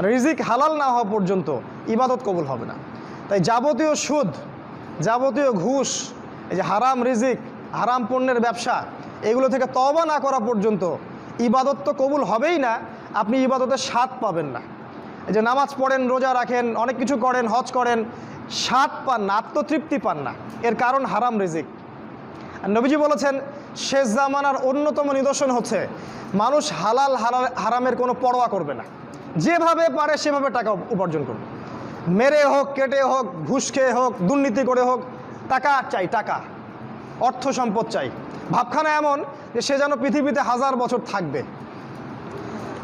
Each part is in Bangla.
মানে রিজিক হালাল না হওয়া পর্যন্ত ইবাদত কবুল হবে না। তাই যাবতীয় সুদ, যাবতীয় ঘুষ, এই যে হারাম রিজিক, হারাম পণ্যের ব্যবসা, এগুলো থেকে তবা না করা পর্যন্ত ইবাদত তো কবুল হবেই না, আপনি ইবাদতের স্বাদ পাবেন না। এই যে নামাজ পড়েন, রোজা রাখেন, অনেক কিছু করেন, হজ করেন, স্বাদ পান না, আত্মতৃপ্তি পান না। এর কারণ হারাম রিজিক। আর নবীজি বলেছেন, শেষ জামানার অন্যতম নিদর্শন হচ্ছে, মানুষ হালাল হারামের কোনো পরোয়া করবে না। যেভাবে পারে সেভাবে টাকা উপার্জন করবে মেরে হোক, কেটে হোক, ঘুষ খেয়ে হোক, দুর্নীতি করে হোক, টাকা চাই, টাকা। অর্থ সম্পদ চাই। ভাবখানা এমন যে সে যেন পৃথিবীতে হাজার বছর থাকবে।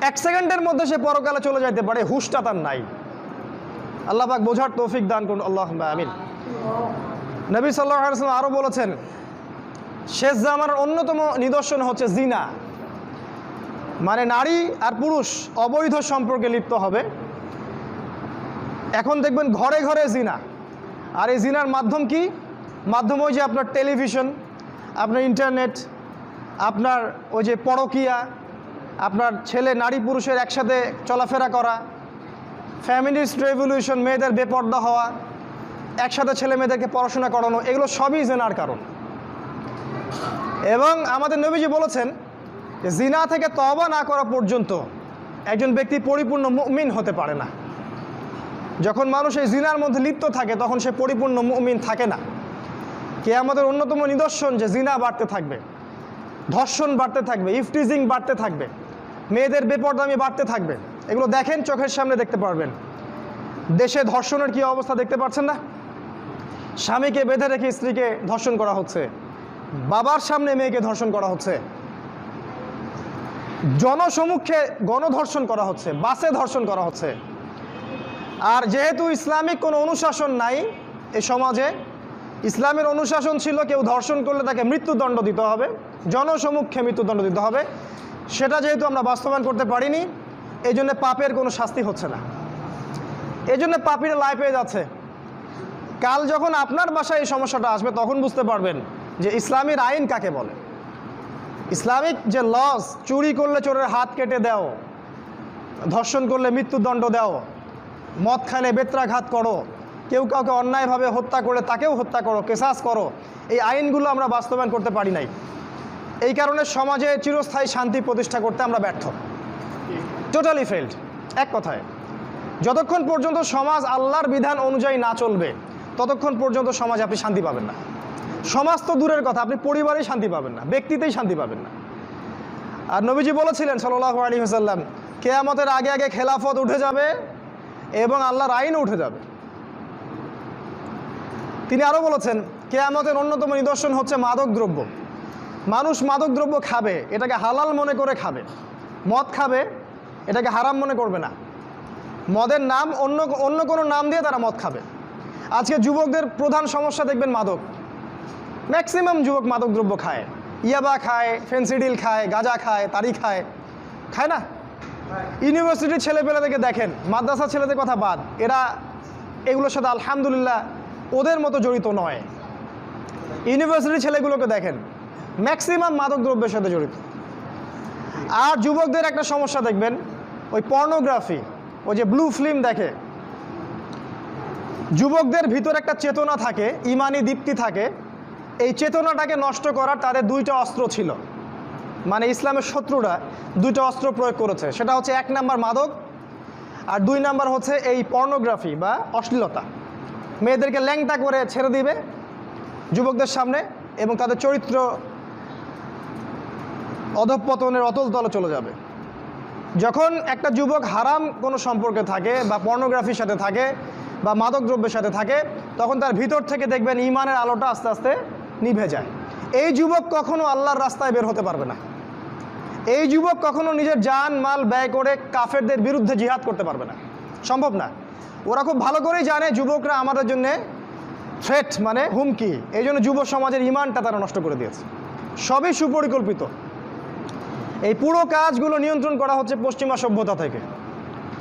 এক সেকেন্ডের মধ্যে সে পরকালে চলে যাইতে পারে, হুশটা তার নাই। আল্লাহ পাক বোঝার তৌফিক দান করুন আল্লাহ আমিন। নবী সাল্লাহ আরও বলেছেন, শেষ জামানার অন্যতম নিদর্শন হচ্ছে জিনা। মানে নারী আর পুরুষ অবৈধ সম্পর্কে লিপ্ত হবে। এখন দেখবেন ঘরে ঘরে জিনা। আর এই জিনার মাধ্যম কি? মাধ্যম ওই যে আপনার টেলিভিশন, আপনার ইন্টারনেট, আপনার ওই যে পরকিয়া, আপনার ছেলে নারী পুরুষের একসাথে চলাফেরা করা ফ্যামিলিস্ট রেভলিউশন মেয়েদের বেপর্দা হওয়া, একসাথে ছেলে মেয়েদেরকে পড়াশোনা করানো, এগুলো সবই জেনার কারণ। এবং আমাদের নবীজি বলেছেন জিনা থেকে তবা না করা পর্যন্ত একজন ব্যক্তি পরিপূর্ণ মুমিন হতে পারে না। যখন মানুষ এই জিনার মধ্যে লিপ্ত থাকে, তখন সে পরিপূর্ণ মুমিন থাকে না। কে আমাদের অন্যতম নিদর্শন যে জিনা বাড়তে থাকবে, ধর্ষণ বাড়তে থাকবে, ইফটিজিং বাড়তে থাকবে, মেয়েদের বেপরদামি বাড়তে থাকবে। এগুলো দেখেন, চোখের সামনে দেখতে পারবেন। দেশে ধর্ষণের কি অবস্থা দেখতে পাচ্ছেন না? স্বামীকে বেঁধে রেখে স্ত্রীকে ধর্ষণ করা হচ্ছে। বাবার সামনে মেয়েকে ধর্ষণ করা হচ্ছে। জনসমুখে গণধর্ষণ করা হচ্ছে, বাসে ধর্ষণ করা হচ্ছে। আর যেহেতু ইসলামিক কোনো অনুশাসন নাই এ সমাজে, ইসলামের অনুশাসন ছিল কেউ ধর্ষণ করলে তাকে মৃত্যুদণ্ড দিতে হবে জনসমুখে মৃত্যুদণ্ড দিতে হবে। সেটা যেহেতু আমরা বাস্তবায়ন করতে পারিনি এই জন্য পাপের কোনো শাস্তি হচ্ছে না। এই জন্য পাপিরা লাই পেয়ে যাচ্ছে। কাল যখন আপনার বাসায় এই সমস্যাটা আসবে, তখন বুঝতে পারবেন যে ইসলামের আইন কাকে বলে। ইসলামিক যে লস, চুরি করলে চোরের হাত কেটে দাও, ধর্ষণ করলে মৃত্যুদণ্ড দাও, মদ খাইলে বেত্রাঘাত করো, কেউ কাউকে অন্যায়ভাবে হত্যা করে তাকেও হত্যা করো, কেসাস করো, এই আইনগুলো আমরা বাস্তবায়ন করতে পারি নাই। এই কারণে সমাজে চিরস্থায়ী শান্তি প্রতিষ্ঠা করতে আমরা ব্যর্থ। টোটালি ফেল্ড এক কথায়, যতক্ষণ পর্যন্ত সমাজ আল্লাহর বিধান অনুযায়ী না চলবে, ততক্ষণ পর্যন্ত সমাজ আপনি শান্তি পাবেন না। সমাজ তো দূরের কথা, আপনি পরিবারেই শান্তি পাবেন না, ব্যক্তিতেই শান্তি পাবেন না। আর নবীজি বলেছিলেন সাল্লাহ আলী হাসাল্লাম কেয়ামতের আগে আগে খেলাফত উঠে যাবে এবং আল্লাহর আইনও উঠে যাবে। তিনি আরও বলেছেন, কেয়ামতের অন্যতম নিদর্শন হচ্ছে মাদক দ্রব্য। মানুষ মাদক দ্রব্য খাবে, এটাকে হালাল মনে করে খাবে। মদ খাবে, এটাকে হারাম মনে করবে না। মদের নাম অন্য অন্য কোনো নাম দিয়ে তারা মদ খাবে। আজকে যুবকদের প্রধান সমস্যা দেখবেন মাদক। ম্যাক্সিমাম যুবক মাদক দ্রব্য খায়। ইয়াবা খায়, ফেন্সিডিল খায়, গাঁজা খায়, তারি খায়। খায় না? ইউনিভার্সিটির ছেলেপেলেদেরকে দেখেন, মাদ্রাসা ছেলেদের কথা বাদ, এরা এগুলোর সাথে আলহামদুলিল্লাহ ওদের মতো জড়িত নয়। ইউনিভার্সিটির ছেলেগুলোকে দেখেন ম্যাক্সিমাম মাদক দ্রব্যের সাথে জড়িত। আর যুবকদের একটা সমস্যা দেখবেন, ওই পর্নোগ্রাফি ওই যে ব্লু ফিল্ম দেখে। যুবকদের ভিতর একটা চেতনা থাকে, ইমানি দীপ্তি থাকে এই চেতনাটাকে নষ্ট করার তাদের দুইটা অস্ত্র ছিল। মানে ইসলামের শত্রুরা দুইটা অস্ত্র প্রয়োগ করেছে। সেটা হচ্ছে এক নাম্বার মাদক আর দুই নাম্বার হচ্ছে এই পর্নোগ্রাফি বা অশ্লীলতা। মেয়েদেরকে ল্যাংটা করে ছেড়ে দিবে যুবকদের সামনে এবং তাদের চরিত্র অধঃপতনের অতল তলে চলে যাবে। যখন একটা যুবক হারাম কোনো সম্পর্কে থাকে বা পর্নোগ্রাফির সাথে থাকে বা মাদক দ্রব্যের সাথে থাকে, তখন তার ভিতর থেকে দেখবেন ইমানের আলোটা আস্তে আস্তে নিভে যায়। এই যুবক কখনো আল্লাহর রাস্তায় বের হতে পারবে না। এই যুবক কখনো নিজের যান মাল ব্যয় করে কাফেরদের বিরুদ্ধে জিহাদ করতে পারবে না। সম্ভব না। ওরা খুব ভালো করেই জানে যুবকরা আমাদের জন্যে থ্রেট মানে হুমকি। এই জন্য যুব সমাজের ইমানটা তারা নষ্ট করে দিয়েছে। সবই সুপরিকল্পিত। এই পুরো কাজগুলো নিয়ন্ত্রণ করা হচ্ছে পশ্চিমা সভ্যতা থেকে।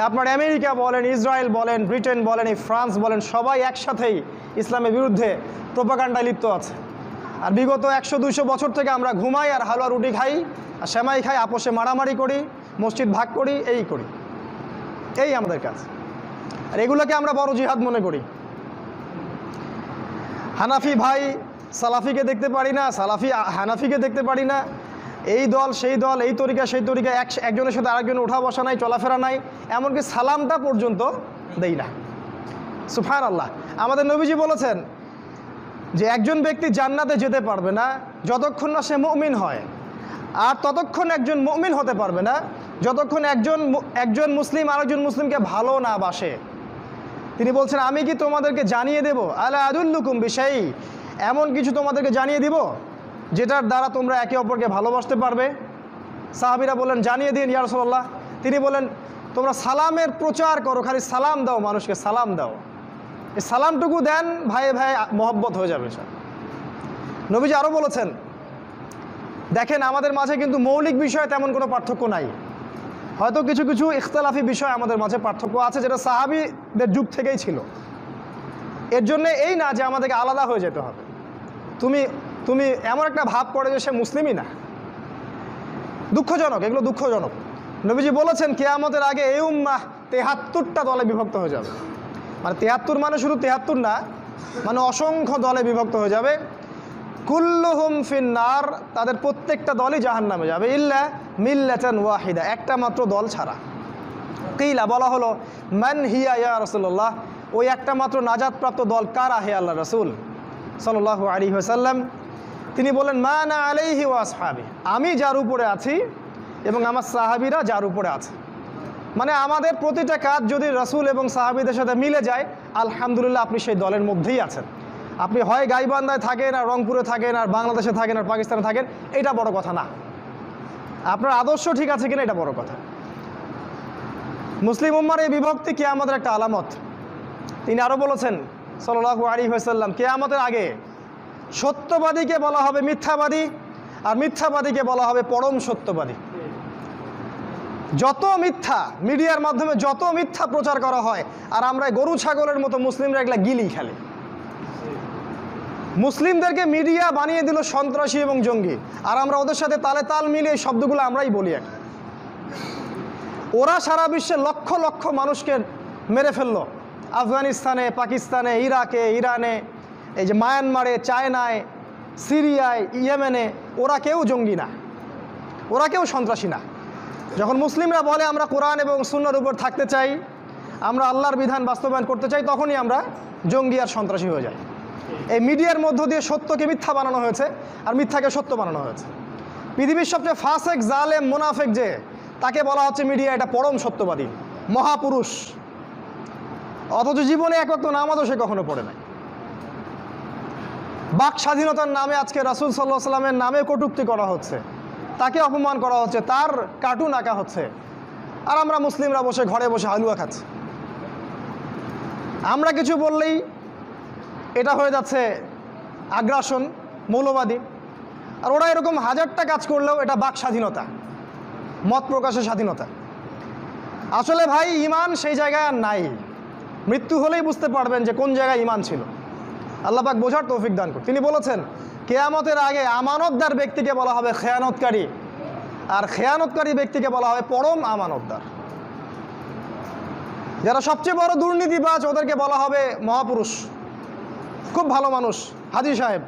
আপনার আমেরিকা বলেন, ইসরায়েল বলেন, ব্রিটেন বলেন, এই ফ্রান্স বলেন, সবাই একসাথেই ইসলামের বিরুদ্ধে প্রোপাকাণ্ডায় লিপ্ত আছে। আর বিগত একশো দুইশো বছর থেকে আমরা ঘুমাই আর হালুয়া রুটি খাই, আর সেমাই খাই, আপোষে মারামারি করি, মসজিদ ভাগ করি, এই করি। এই আমাদের কাজ। আর এগুলোকে আমরা বড় জিহাদ মনে করি। হানাফি ভাই সালাফিকে দেখতে পারি না, সালাফি হানাফিকে দেখতে পারি না। এই দল, সেই দল, এই তরিকা, সেই তরিকা, এক, একজনের সাথে আরেকজনের ওঠা বসা নাই, চলাফেরা নাই, এমনকি সালামটা পর্যন্ত দেই না। সুফান আল্লাহ আমাদের নবীজি বলেছেন যে একজন ব্যক্তি জান্নাতে যেতে পারবে না, যতক্ষণ না সে মুমিন হয়। আর ততক্ষণ একজন মুমিন হতে পারবে না, যতক্ষণ একজন একজন মুসলিম আরেকজন মুসলিমকে ভালো না বাসে। তিনি বলছেন, আমি কি তোমাদেরকে জানিয়ে দেব? আলা আদুল্লুকুম বিষয় এমন কিছু তোমাদেরকে জানিয়ে দিব, যেটার দ্বারা তোমরা একে অপরকে ভালোবাসতে পারবে? সাহাবিরা বললেন, জানিয়ে দিন ইয়ারসল্লাহ তিনি বলেন তোমরা সালামের প্রচার করো, খালি সালাম দাও, মানুষকে সালাম দাও। সালামটুকু দেন, ভাই ভাই মহব্বত হয়ে যাবে সব নবীজি আরও বলেছেন, দেখেন আমাদের মাঝে কিন্তু মৌলিক বিষয়ে তেমন কোনো পার্থক্য নাই। হয়তো কিছু কিছু ইখতলাফি বিষয় আমাদের মাঝে পার্থক্য আছে যেটা সাহাবিদের যুগ থেকেই ছিল। এর জন্য এই না যে আমাদেরকে আলাদা হয়ে যেতে হবে। তুমি তুমি এমন একটা ভাব পড়ে যে সে মুসলিমই না। দুঃখজনক, এগুলো দুঃখজনক। নবীজি বলেছেন, কেয়ামতের আগে এই উম্মাহ তেহাত্তরটা দলে বিভক্ত হয়ে যাবে। মানে তেহাত্তর মানে শুধু তেহাত্তর না মানে অসংখ্য দলে বিভক্ত হয়ে যাবে। কুল্লুহুম ফিন্নার, তাদের প্রত্যেকটা দলই জাহান নামে যাবে। ইল্লা মিল্লাচান ওয়াহিদা, একটা মাত্র দল ছাড়া। কিলা বলা হলো, মান হিয়া ইয়া রসুল্লাহ ওই একটা মাত্র নাজাদপ্রাপ্ত দল কারা হে আল্লাহ রসুল? সাল্লাহ আলী হাসাল্লাম তিনি বলেন মা না আলাইহি ওয়াসহাবি আমি যার উপরে আছি এবং আমার সাহাবিরা যার উপরে আছে। মানে আমাদের প্রতিটা কাজ যদি রসুল এবং সাহাবিদের সাথে মিলে যায়, আলহামদুলিল্লাহ আপনি সেই দলের মধ্যেই আছেন। আপনি হয় গাইবান্ধায় থাকেন আর রংপুরে থাকেন আর বাংলাদেশে থাকেন আর পাকিস্তানে থাকেন, এটা বড় কথা না। আপনার আদর্শ ঠিক আছে কিনা এটা বড় কথা। মুসলিম উম্মার এই বিভক্তি কে আমাদের একটা আলামত। তিনি আরও বলেছেন সাল্লাহু আলী হাসাল্লাম কে আমাদের আগে সত্যবাদীকে বলা হবে মিথ্যাবাদী, আর মিথ্যাবাদীকে বলা হবে পরম সত্যবাদী। যত মিথ্যা মিডিয়ার মাধ্যমে যত মিথ্যা প্রচার করা হয়, আর আমরা গরু ছাগলের মতো মুসলিমরা এগুলা গিলি খেলে। মুসলিমদেরকে মিডিয়া বানিয়ে দিল সন্ত্রাসী এবং জঙ্গি। আর আমরা ওদের সাথে তালে তাল মিলিয়ে এই শব্দগুলো আমরাই বলি এখন ওরা সারা বিশ্বে লক্ষ লক্ষ মানুষকে মেরে ফেলল। আফগানিস্তানে, পাকিস্তানে, ইরাকে, ইরানে, এই যে মায়ানমারে, চায়নায়, সিরিয়ায়, ইয়েমেনে, ওরা কেউ জঙ্গি না। ওরা কেউ সন্ত্রাসী না। যখন মুসলিমরা বলে আমরা কোরআন এবং সুন্নার উপর থাকতে চাই, আমরা আল্লাহর বিধান বাস্তবায়ন করতে চাই, তখনই আমরা জঙ্গি আর সন্ত্রাসী হয়ে যাই। এই মিডিয়ার মধ্য দিয়ে সত্যকে মিথ্যা বানানো হয়েছে আর মিথ্যাকে সত্য বানানো হয়েছে। পৃথিবীর সবচেয়ে ফাসেক, জালেম, মোনাফেক যে, তাকে বলা হচ্ছে মিডিয়া এটা পরম সত্যবাদী, মহাপুরুষ। অথচ জীবনে এক অক্ত নামাজও সে কখনো পড়ে নাই। বাক স্বাধীনতার নামে আজকে রাসুল সাল্লাহ সাল্লামের নামে কটুক্তি করা হচ্ছে। তাকে অপমান করা হচ্ছে, তার কার্টুন আঁকা হচ্ছে। আর আমরা মুসলিমরা বসে, ঘরে বসে হালুয়া খাচ্ছি। আমরা কিছু বললেই এটা হয়ে যাচ্ছে আগ্রাসন, মৌলবাদী। আর ওরা এরকম হাজারটা কাজ করলেও এটা বাক স্বাধীনতা, মত প্রকাশের স্বাধীনতা। আসলে ভাই, ইমান সেই জায়গায় আর নাই। মৃত্যু হলেই বুঝতে পারবেন যে কোন জায়গায় ইমান ছিল। আল্লাহ পাক বোঝার তৌফিক দান করুন। তিনি বলেছেন, কেয়ামতের আগে আমানতদার ব্যক্তিকে বলা হবে খেয়ানতকারী। আর খেয়ানতকারী ব্যক্তিকে বলা হবে পরম আমানতদার। যারা সবচেয়ে বড় দুর্নীতিবাজ, ওদেরকে বলা হবে মহাপুরুষ। খুব ভালো মানুষ, হাজি সাহেব।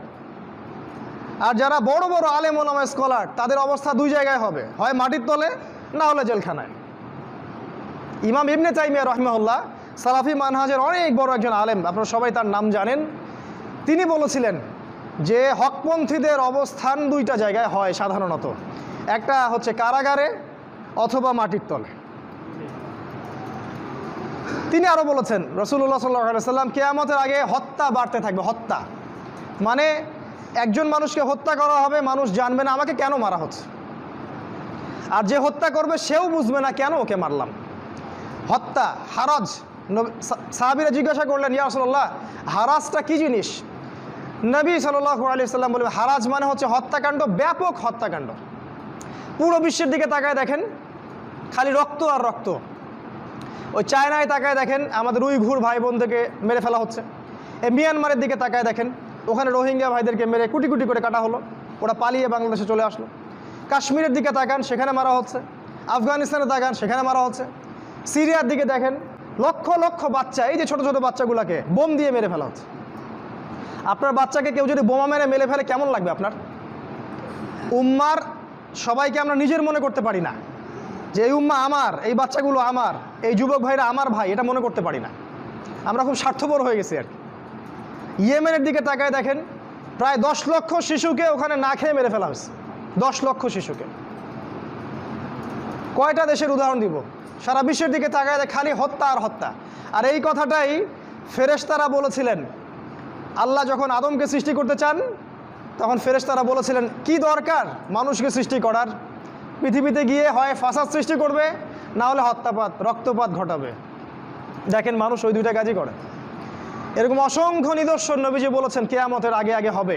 আর যারা বড় বড় আলেম ওলামা স্কলার, তাদের অবস্থা দুই জায়গায় হবে। হয় মাটির তলে, না হলে জেলখানায়। ইমাম ইবনে তাইমিয়া রহমাউল্লাহ সালাফি মানহাজের অনেক বড় একজন আলেম, আপনারা সবাই তার নাম জানেন। তিনি বলেছিলেন যে হকপন্থীদের অবস্থান দুইটা জায়গায় হয় সাধারণত। একটা হচ্ছে কারাগারে অথবা মাটির তলে। তিনি আরও বলেছেন রসুল্লাহ সাল্লাহ সাল্লাম কেয়ামতের আগে হত্যা বাড়তে থাকবে, হত্যা। মানে একজন মানুষকে হত্যা করা হবে, মানুষ জানবে না, আমাকে কেন মারা হচ্ছে? আর যে হত্যা করবে সেও বুঝবে না, কেন ওকে মারলাম? হত্যা, হারাজ সাহাবীরা জিজ্ঞাসা করলেন, ইয়া রসুল্লাহ হারাজটা কী জিনিস? নবী সাল্লাল্লাহু আলি সাল্লাম বলবে হারাজ মানে হচ্ছে হত্যাকাণ্ড, ব্যাপক হত্যাকাণ্ড। পুরো বিশ্বের দিকে তাকায় দেখেন, খালি রক্ত আর রক্ত। ওই চায়নায় তাকায় দেখেন, আমাদের উইঘুর ভাই বোনদেরকে মেরে ফেলা হচ্ছে। এই মিয়ানমারের দিকে তাকায় দেখেন, ওখানে রোহিঙ্গা ভাইদেরকে মেরে কুটি কুটি করে কাটা হলো। ওরা পালিয়ে বাংলাদেশে চলে আসলো। কাশ্মীরের দিকে তাকান, সেখানে মারা হচ্ছে। আফগানিস্তানে তাকান, সেখানে মারা হচ্ছে। সিরিয়ার দিকে দেখেন, লক্ষ লক্ষ বাচ্চা, এই যে ছোট ছোট বাচ্চাগুলোকে বোম দিয়ে মেরে ফেলা হচ্ছে। আপনার বাচ্চাকে কেউ যদি বোমা মেরে মেরে ফেলে, কেমন লাগবে আপনার? উম্মার সবাইকে আমরা নিজের মনে করতে পারি না যে এই উম্মা আমার, এই বাচ্চাগুলো আমার, এই যুবক ভাইরা আমার ভাই, এটা মনে করতে পারি না। আমরা খুব স্বার্থপর হয়ে গেছি আর কি। ইয়েমেনের দিকে তাকায় দেখেন, প্রায় দশ লক্ষ শিশুকে ওখানে না খেয়ে মেরে ফেলা হয়েছে। দশ লক্ষ শিশুকে। কয়টা দেশের উদাহরণ দিব? সারা বিশ্বের দিকে তাকায় খালি হত্যা আর হত্যা। আর এই কথাটাই ফেরেশতারা বলেছিলেন, আল্লাহ যখন আদমকে সৃষ্টি করতে চান তখন ফেরেশতারা বলেছিলেন, কি দরকার মানুষকে সৃষ্টি করার? পৃথিবীতে গিয়ে হয় ফাসাদ সৃষ্টি করবে, না হলে হত্যাপাত, রক্তপাত ঘটাবে। দেখেন মানুষ ওই দুইটা কাজই করে। এরকম অসংখ্য নিদর্শন নবীজি বলেছেন, কেয়ামতের আগে আগে হবে।